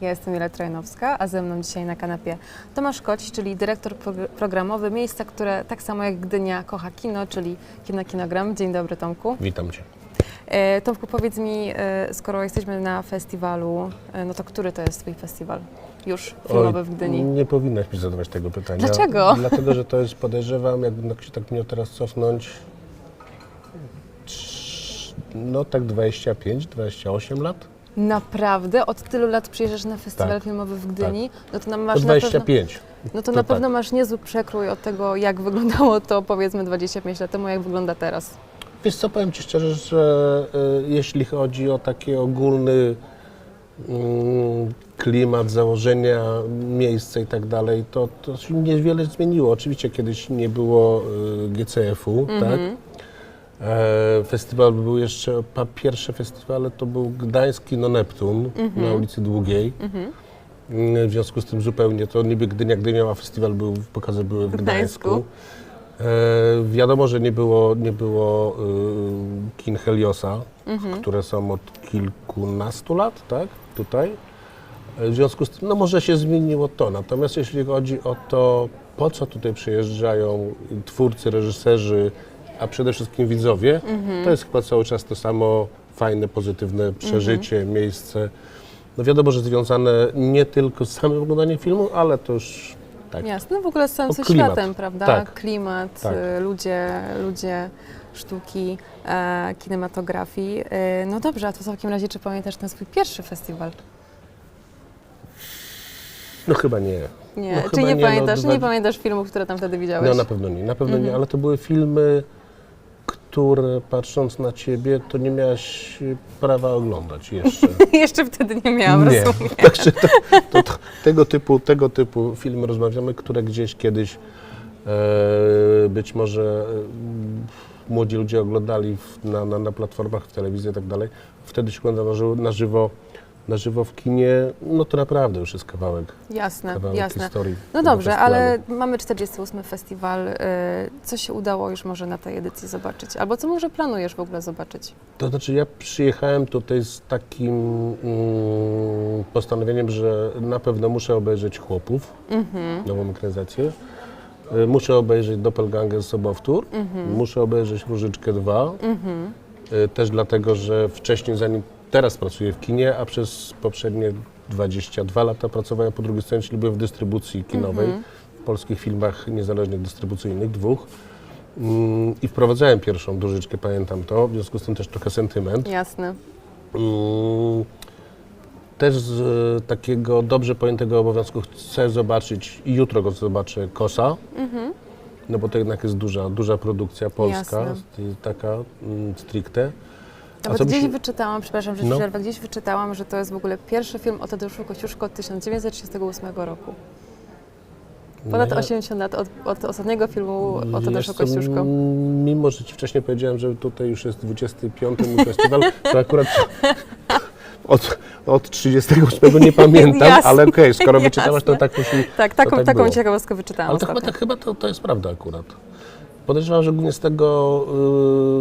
Ja jestem Jela Trojnowska, a ze mną dzisiaj na kanapie Tomasz Koć, czyli dyrektor progr- programowy miejsca, które tak samo jak Gdynia kocha kino, czyli Kino Kinogram. Dzień dobry Tomku. Witam Cię. E, Tomku, powiedz mi, e, skoro jesteśmy na festiwalu, e, no to który to jest Twój festiwal? Już filmowy Oj, w Gdyni. Nie powinnaś mi zadawać tego pytania. Dlaczego? Dlatego, że to jest, podejrzewam, jakbym tak się tak miał teraz cofnąć, no tak 25, 28 lat? Naprawdę? Od tylu lat przyjeżdżasz na festiwal Tak, filmowy w Gdyni? No to, nam masz na pewno, 25. no to to na tak. pewno masz niezły przekrój od tego, jak wyglądało to powiedzmy 25 lat temu, jak wygląda teraz. Wiesz co, powiem Ci szczerze, że y, jeśli chodzi o taki ogólny mm, klimat, założenia, miejsce i tak dalej, to, to się niewiele zmieniło. Oczywiście kiedyś nie było y, GCF-u, tak? E, Festiwal był jeszcze, pierwsze festiwale to był Gdański no Neptun na ulicy Długiej. Mm, W związku z tym zupełnie to niby Gdynia, gdy miała festiwal, był, pokazy były w Gdańsku. Gdańsku. E, wiadomo, że nie było, nie było y, kin Heliosa, które są od kilkunastu lat, tak, tutaj. E, W związku z tym, no może się zmieniło to. Natomiast jeśli chodzi o to, po co tutaj przyjeżdżają twórcy, reżyserzy, a przede wszystkim widzowie, to jest chyba cały czas to samo fajne, pozytywne przeżycie, miejsce. No wiadomo, że związane nie tylko z samym oglądaniem filmu, ale już tak. Jasne, no w ogóle z całym O, klimat. światem, prawda? Tak. Klimat, Tak. y, ludzie, ludzie sztuki, e, kinematografii. E, no dobrze, a to w takim razie, czy pamiętasz ten swój pierwszy festiwal? No chyba nie. Nie, No czy nie, nie, no, pamiętasz, dwa- nie pamiętasz filmów, które tam wtedy widziałeś? No na pewno nie, na pewno Mhm. nie, ale to były filmy, które patrząc na ciebie, to nie miałaś prawa oglądać jeszcze. Jeszcze wtedy nie miałam, nie. rozumiem. Także to, to, to, tego, typu, tego typu filmy rozmawiamy, które gdzieś kiedyś e, być może e, młodzi ludzie oglądali w, na, na, na platformach, w telewizji i tak dalej. Wtedy się ogląda na żywo, na żywo, w kinie, no to naprawdę już jest kawałek, Jasne, kawałek jasne. historii. No dobrze, festiwalu. ale mamy 48 festiwal. y, Co się udało już może na tej edycji zobaczyć? Albo co może planujesz w ogóle zobaczyć? To znaczy ja przyjechałem tutaj z takim mm, postanowieniem, że na pewno muszę obejrzeć Chłopów, nową ekranizację. Y, Muszę obejrzeć Doppelganger Sobowtór, muszę obejrzeć Różyczkę 2. Y, Też dlatego, że wcześniej, zanim teraz pracuję w kinie, a przez poprzednie 22 lata pracowałem po drugiej stronie, czyli byłem w dystrybucji kinowej, w polskich filmach niezależnych dystrybucyjnych, dwóch. Mm, I wprowadzałem pierwszą dużyczkę, pamiętam to, w związku z tym też trochę sentyment. Jasne. Mm, Też z e, takiego dobrze pojętego obowiązku chcę zobaczyć, i jutro go zobaczę, Kosa, no bo to jednak jest duża, duża produkcja polska, Jasne. taka mm, stricte. Nawet gdzieś wyczytałam, przepraszam, że No. przerwę, gdzieś wyczytałam, że to jest w ogóle pierwszy film o Tadeuszu Kościuszko od 1938 roku. Ponad No ja- 80 lat od, od ostatniego filmu o Tadeuszu Kościuszko. Mimo, że Ci wcześniej powiedziałem, że tutaj już jest 25 mój festiwal, to akurat od, od 38 nie pamiętam, Jasne, ale okej, skoro wyczytałaś, to tak musi... Tak, taką, tak taką ciekawostkę wyczytałam Ale to chyba, ostatnio. tak, chyba to, to jest prawda akurat. Podejrzewam, że głównie z tego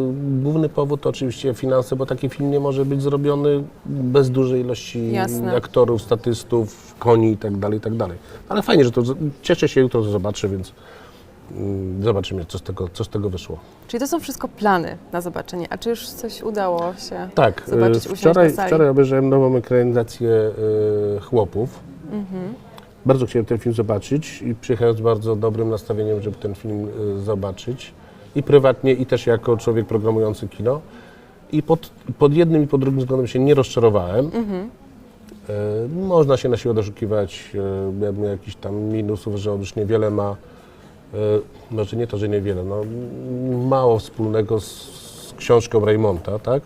y, główny powód to oczywiście finanse, bo taki film nie może być zrobiony bez dużej ilości Jasne. aktorów, statystów, koni i tak dalej, i tak dalej. Ale fajnie, że to cieszę się jutro, to zobaczę, więc y, zobaczymy, co z, tego, co z tego wyszło. Czyli to są wszystko plany na zobaczenie. A czy już coś udało się Tak, zobaczyć, y, usiąść wczoraj, na sali? wczoraj obejrzałem nową ekranizację y, Chłopów. Mhm. Bardzo chciałem ten film zobaczyć i przyjechałem z bardzo dobrym nastawieniem, żeby ten film y, zobaczyć. I prywatnie, i też jako człowiek programujący kino. I pod, pod jednym i pod drugim względem się nie rozczarowałem. Mhm. Y, można się na siłę doszukiwać y, jakby jakichś tam minusów, że on już niewiele ma, y, może nie to, że niewiele, no, mało wspólnego z, z książką Raymonta, tak?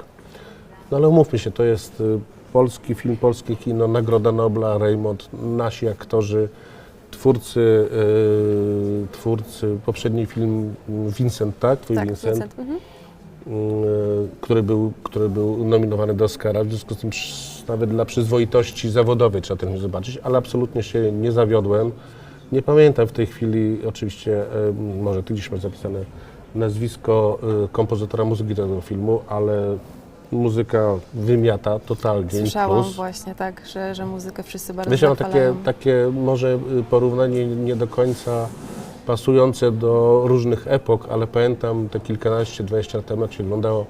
No ale umówmy się, to jest polski film, polskie kino, Nagroda Nobla, Raymond, nasi aktorzy, twórcy, y, twórcy, poprzedni film Vincent, tak? Twój Tak, Vincent, Vincent. Mhm. y, który, był, który był nominowany do Oscara, w związku z tym nawet dla przyzwoitości zawodowej trzeba ten film zobaczyć, ale absolutnie się nie zawiodłem. Nie pamiętam w tej chwili, oczywiście, y, może ty gdzieś masz zapisane nazwisko kompozytora muzyki do tego filmu, ale muzyka wymiata totalnie. Słyszałam plus. właśnie tak, że, że muzykę wszyscy bardzo Wiesz, takie, takie może y, porównanie nie do końca pasujące do różnych epok, ale pamiętam te kilkanaście, dwadzieścia lat temu, jak się oglądało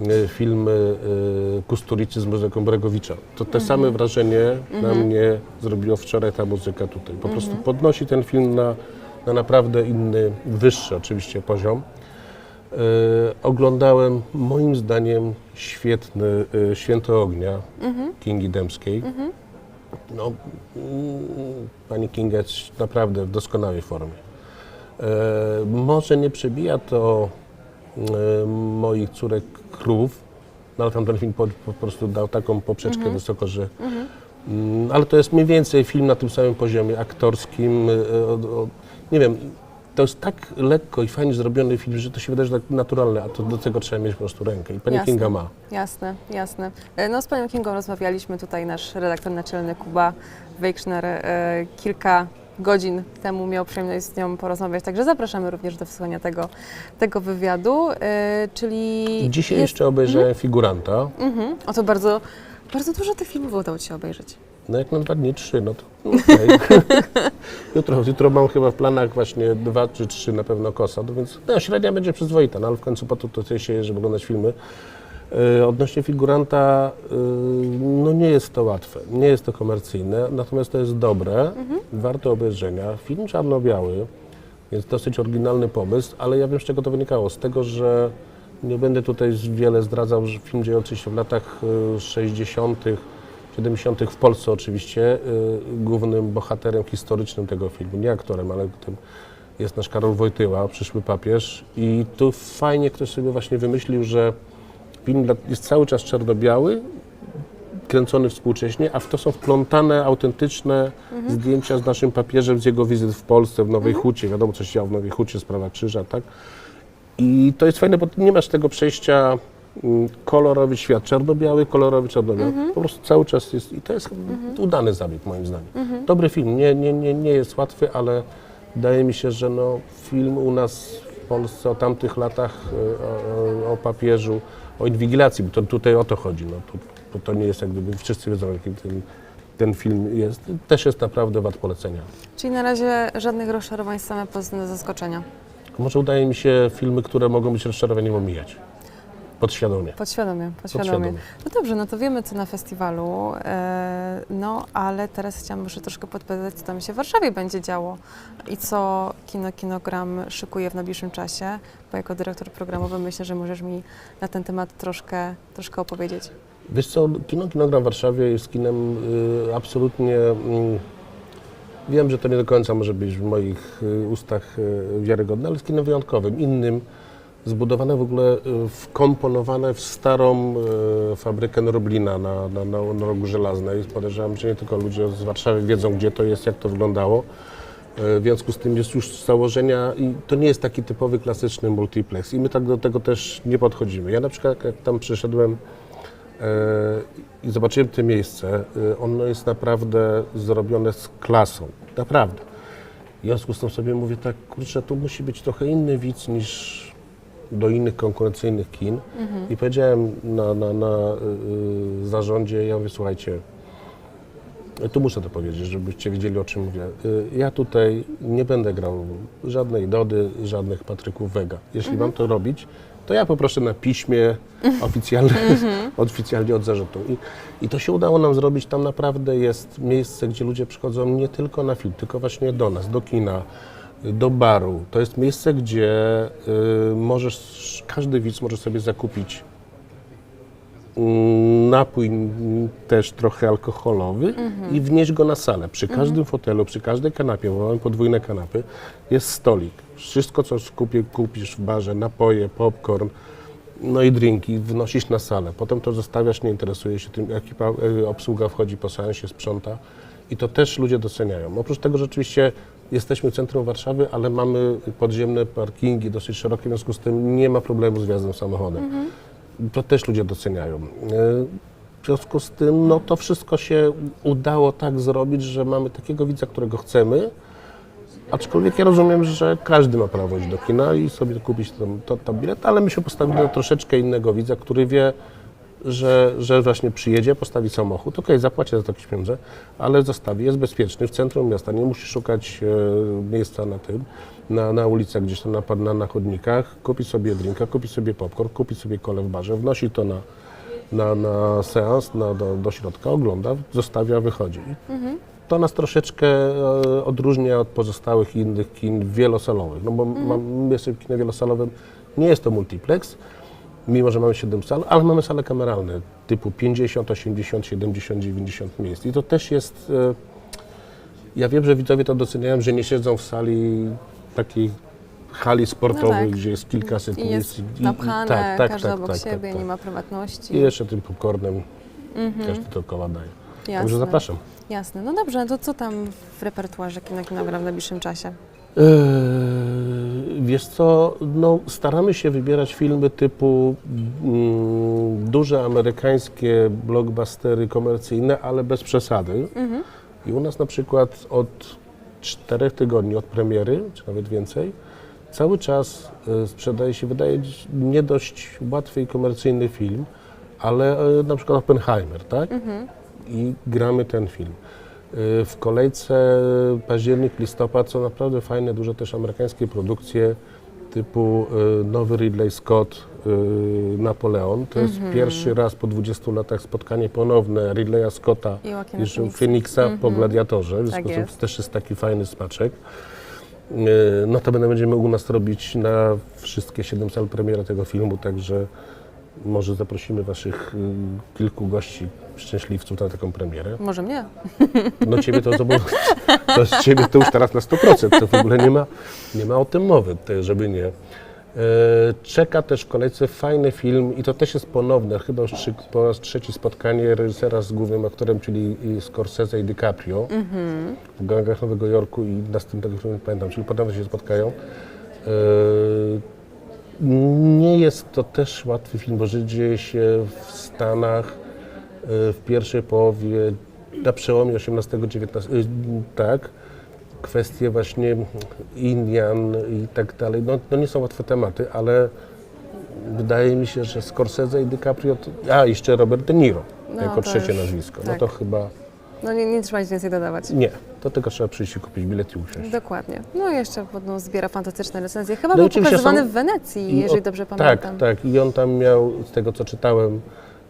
y, filmy y, Kusturicy z muzyką Bregowicza. To te same wrażenie na mnie zrobiło wczoraj ta muzyka tutaj. Po prostu podnosi ten film na, na naprawdę inny, wyższy oczywiście poziom. E, oglądałem moim zdaniem świetny e, Święto Ognia Kingi Dębskiej. No, mm, pani Kinga jest naprawdę w doskonałej formie. E, może nie przebija to moich córek krów, no ale tam ten film po, po prostu dał taką poprzeczkę wysoko, że Mm, ale to jest mniej więcej film na tym samym poziomie aktorskim. Nie wiem, to jest tak lekko i fajnie zrobiony film, że to się wydaje, że tak naturalne, a to do tego trzeba mieć po prostu rękę. I pani Jasne. Kinga ma. Jasne, jasne. E, No z panią Kingą rozmawialiśmy tutaj, nasz redaktor naczelny Kuba Wejkszner e, kilka godzin temu miał przyjemność z nią porozmawiać, także zapraszamy również do wysłuchania tego, tego wywiadu, e, czyli... Dzisiaj jest- jeszcze obejrzałem Figuranta. Mhm. O to bardzo, bardzo dużo tych filmów udało Ci się obejrzeć. No jak na dwa dni, trzy, no to okej. jutro, jutro mam chyba w planach właśnie dwa czy trzy na pewno kosa, no więc no, średnia będzie przyzwoita, no ale w końcu po to tutaj się jeżdżę, żeby oglądać filmy. E, odnośnie figuranta, e, no nie jest to łatwe, nie jest to komercyjne, natomiast to jest dobre, warte obejrzenia. Film czarno-biały, więc dosyć oryginalny pomysł, ale ja wiem z czego to wynikało, z tego, że nie będę tutaj wiele zdradzał, że film dziejący się w latach e, 60., 70. w Polsce oczywiście, y, głównym bohaterem historycznym tego filmu, nie aktorem, ale tym jest nasz Karol Wojtyła, przyszły papież i tu fajnie ktoś sobie właśnie wymyślił, że film jest cały czas czarno-biały, kręcony współcześnie, a w to są wplątane autentyczne zdjęcia z naszym papieżem, z jego wizyt w Polsce, w Nowej Hucie, wiadomo co się działo w Nowej Hucie, sprawa krzyża, tak? I to jest fajne, bo nie masz tego przejścia kolorowy świat, czarno-biały, kolorowy, czarno-biały. Po prostu cały czas jest, i to jest udany zabieg moim zdaniem. Dobry film, nie, nie, nie, nie jest łatwy, ale wydaje mi się, że no, film u nas w Polsce o tamtych latach, o, o, o papieżu, o inwigilacji, bo to tutaj o to chodzi, no, to, to, to nie jest jak gdyby, wszyscy wiedzą jaki ten, ten film jest, też jest naprawdę wart polecenia. Czyli na razie żadnych rozczarowań, same pozytywne zaskoczenia. Może udaje mi się filmy, które mogą być rozczarowaniem omijać. Podświadomie. Podświadomie, podświadomie. Podświadomie. No dobrze, no to wiemy co na festiwalu, e, no ale teraz chciałam jeszcze troszkę podpowiadać, co tam się w Warszawie będzie działo i co Kino Kinogram szykuje w najbliższym czasie, bo jako dyrektor programowy myślę, że możesz mi na ten temat troszkę, troszkę opowiedzieć. Wiesz co, kino Kinogram w Warszawie jest kinem y, absolutnie... Y, wiem, że to nie do końca może być w moich y, ustach y, wiarygodne, ale jest kinem wyjątkowym, innym, zbudowane w ogóle, y, wkomponowane w starą y, fabrykę Norblina na, na, na, rogu Żelaznej. Podejrzewam, że nie tylko ludzie z Warszawy wiedzą, gdzie to jest, jak to wyglądało. Y, W związku z tym jest już z założenia i to nie jest taki typowy, klasyczny multiplex i my tak do tego też nie podchodzimy. Ja na przykład jak tam przyszedłem i zobaczyłem to miejsce, ono jest naprawdę zrobione z klasą, naprawdę. W związku z tym sobie mówię tak, kurczę, tu musi być trochę inny widz niż do innych konkurencyjnych kin. I powiedziałem na, na, na y, y, zarządzie, ja mówię, słuchajcie, tu muszę to powiedzieć, żebyście wiedzieli o czym mówię. Y, Ja tutaj nie będę grał żadnej Dody, żadnych Patryków Wega. Jeśli mam to robić, to ja poproszę na piśmie oficjalnie, oficjalnie od zarządu. I, I to się udało nam zrobić. Tam naprawdę jest miejsce, gdzie ludzie przychodzą nie tylko na film, tylko właśnie do nas, do kina, do baru. To jest miejsce, gdzie y, możesz, każdy widz może sobie zakupić mm, napój mm, też trochę alkoholowy i wnieść go na salę. Przy każdym fotelu, przy każdej kanapie, bo mamy podwójne kanapy, jest stolik. Wszystko, co kupię, kupisz w barze, napoje, popcorn, no i drinki, wnosisz na salę. Potem to zostawiasz, nie interesuje się tym, ekipa, y, obsługa wchodzi po seansie, sprząta i to też ludzie doceniają. Oprócz tego, że oczywiście jesteśmy centrum Warszawy, ale mamy podziemne parkingi dosyć szerokie, w związku z tym nie ma problemu z wjazdem samochodem to też ludzie doceniają. E, W związku z tym, no to wszystko się udało tak zrobić, że mamy takiego widza, którego chcemy, aczkolwiek ja rozumiem, że każdy ma prawo iść do kina i sobie kupić tam, to bilet, ale my się postawili na troszeczkę innego widza, który wie, że, że właśnie przyjedzie, postawi samochód, okej, zapłaci za to jakieś pieniądze, ale zostawi, jest bezpieczny w centrum miasta, nie musi szukać e, miejsca na tym, na, na ulicach gdzieś tam na, na, na chodnikach, kupi sobie drinka, kupi sobie popcorn, kupi sobie kole w barze, wnosi to na, na, na seans, na, do, do środka, ogląda, zostawia, wychodzi. To nas troszeczkę e, odróżnia od pozostałych innych kin wielosalowych, no bo mam, jestem w kinie wielosalowym, nie jest to multiplex, mimo że mamy 7 sal, ale mamy sale kameralne typu 50, 80, 70, 90 miejsc. I to też jest. e, Ja wiem, że widzowie to doceniają, że nie siedzą w sali takiej hali sportowej, tak. gdzie jest kilkaset I miejsc. jest napchane, tak, tak, każdy tak, obok tak, siebie, tak, nie tak. ma prywatności. I jeszcze tym popcornem każdy dookoła daje. Także Jasne. zapraszam. Jasne. No dobrze, to co tam w repertuarze Kino Kinogram w najbliższym czasie? Eee, Wiesz co, no, staramy się wybierać filmy typu mm, duże amerykańskie blockbustery komercyjne, ale bez przesady. I u nas na przykład od czterech tygodni od premiery, czy nawet więcej, cały czas e, sprzedaje się, wydaje nie dość łatwy i komercyjny film, ale e, na przykład Oppenheimer, tak? I gramy ten film. Y, W kolejce październik, listopad są naprawdę fajne, duże też amerykańskie produkcje typu y, nowy Ridley Scott y, Napoleon. To jest pierwszy raz po 20 latach spotkanie ponowne Ridleya Scotta I Joaquina Phoenixa. Phoenixa po Gladiatorze. W Tak jest. też jest taki fajny smaczek. Y, Notabene będziemy u nas robić na wszystkie 7 sal premiera tego filmu, także może zaprosimy Waszych y, kilku gości, szczęśliwców na taką premierę. Może mnie? No ciebie to, to, to z ciebie to już teraz na 100%, to w ogóle nie ma, nie ma o tym mowy, żeby nie. E, Czeka też w kolejce fajny film i to też jest ponowne, chyba już trzy, po raz trzeci spotkanie reżysera z głównym aktorem, czyli i Scorsese i DiCaprio w gangach Nowego Jorku i następnego filmu nie pamiętam, czyli ponownie się spotkają. E, Nie jest to też łatwy film, bo że dzieje się w Stanach e, w pierwszej połowie, na przełomie XVIII-XIX, y, tak, kwestie właśnie Indian i tak dalej, no, no nie są łatwe tematy, ale wydaje mi się, że Scorsese i DiCaprio, to, a jeszcze Robert De Niro, No, jako trzecie już- nazwisko, no tak. to chyba No nie, nie trzeba nic więcej dodawać. nie, to tylko trzeba przyjść i kupić bilet i usiąść. Dokładnie. No i jeszcze no, zbiera fantastyczne recenzje. Chyba No był pokazywany są- w Wenecji, jeżeli o- dobrze tak, pamiętam. Tak, I on tam miał, z tego co czytałem,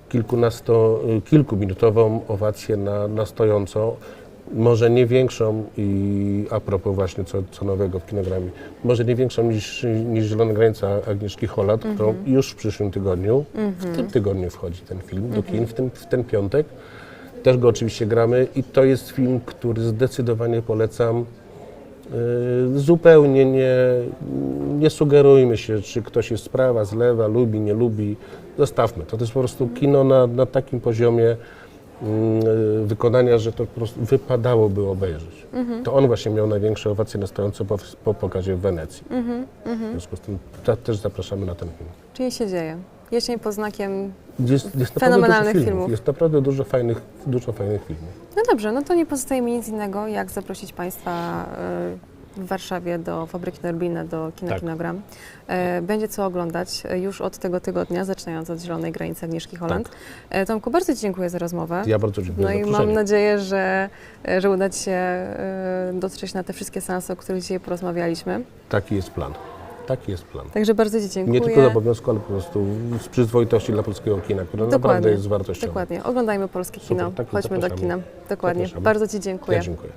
kilkunasto, y, kilkuminutową owację na, na stojąco. Może nie większą i a propos właśnie co, co nowego w kinogramie, może nie większą niż, niż Zielona Granica Agnieszki Holland, Mhm. którą już w przyszłym tygodniu, w tym tygodniu wchodzi ten film do Mhm. kin, w ten, w ten piątek. Też go oczywiście gramy i to jest film, który zdecydowanie polecam. Yy, Zupełnie nie, nie sugerujmy się, czy ktoś jest z prawa, z lewa, lubi, nie lubi. Zostawmy to. To jest po prostu kino na, na takim poziomie yy, wykonania, że to po prostu wypadałoby obejrzeć. To on właśnie miał największe owacje na stojąco po, po pokazie w Wenecji. W związku z tym ta, też zapraszamy na ten film. Czyli się dzieje. Jesień pod znakiem... Jest, jest Fenomenalnych dużo filmów. Jest naprawdę dużo fajnych, dużo fajnych filmów. No dobrze, no to nie pozostaje mi nic innego, jak zaprosić Państwa y, w Warszawie do Fabryki Norbina, do Kina Tak. Kinogram. E, Będzie co oglądać e, już od tego tygodnia, zaczynając od Zielonej Granicy Agnieszki Holland. E, Tomku, bardzo Ci dziękuję za rozmowę. Ja bardzo dziękuję No i mam nadzieję, że, e, że uda Ci się e, dotrzeć na te wszystkie seanse, o których dzisiaj porozmawialiśmy. Taki jest plan. Taki jest plan. Także bardzo Ci dziękuję. Nie tylko z obowiązku, ale po prostu z przyzwoitości dla polskiego kina, które naprawdę Dokładnie. jest wartościowe. Dokładnie. Oglądajmy polskie Super, kino. tak, Chodźmy do zapraszamy. kina. Dokładnie. Zapraszamy. Bardzo Ci dziękuję. Ja dziękuję.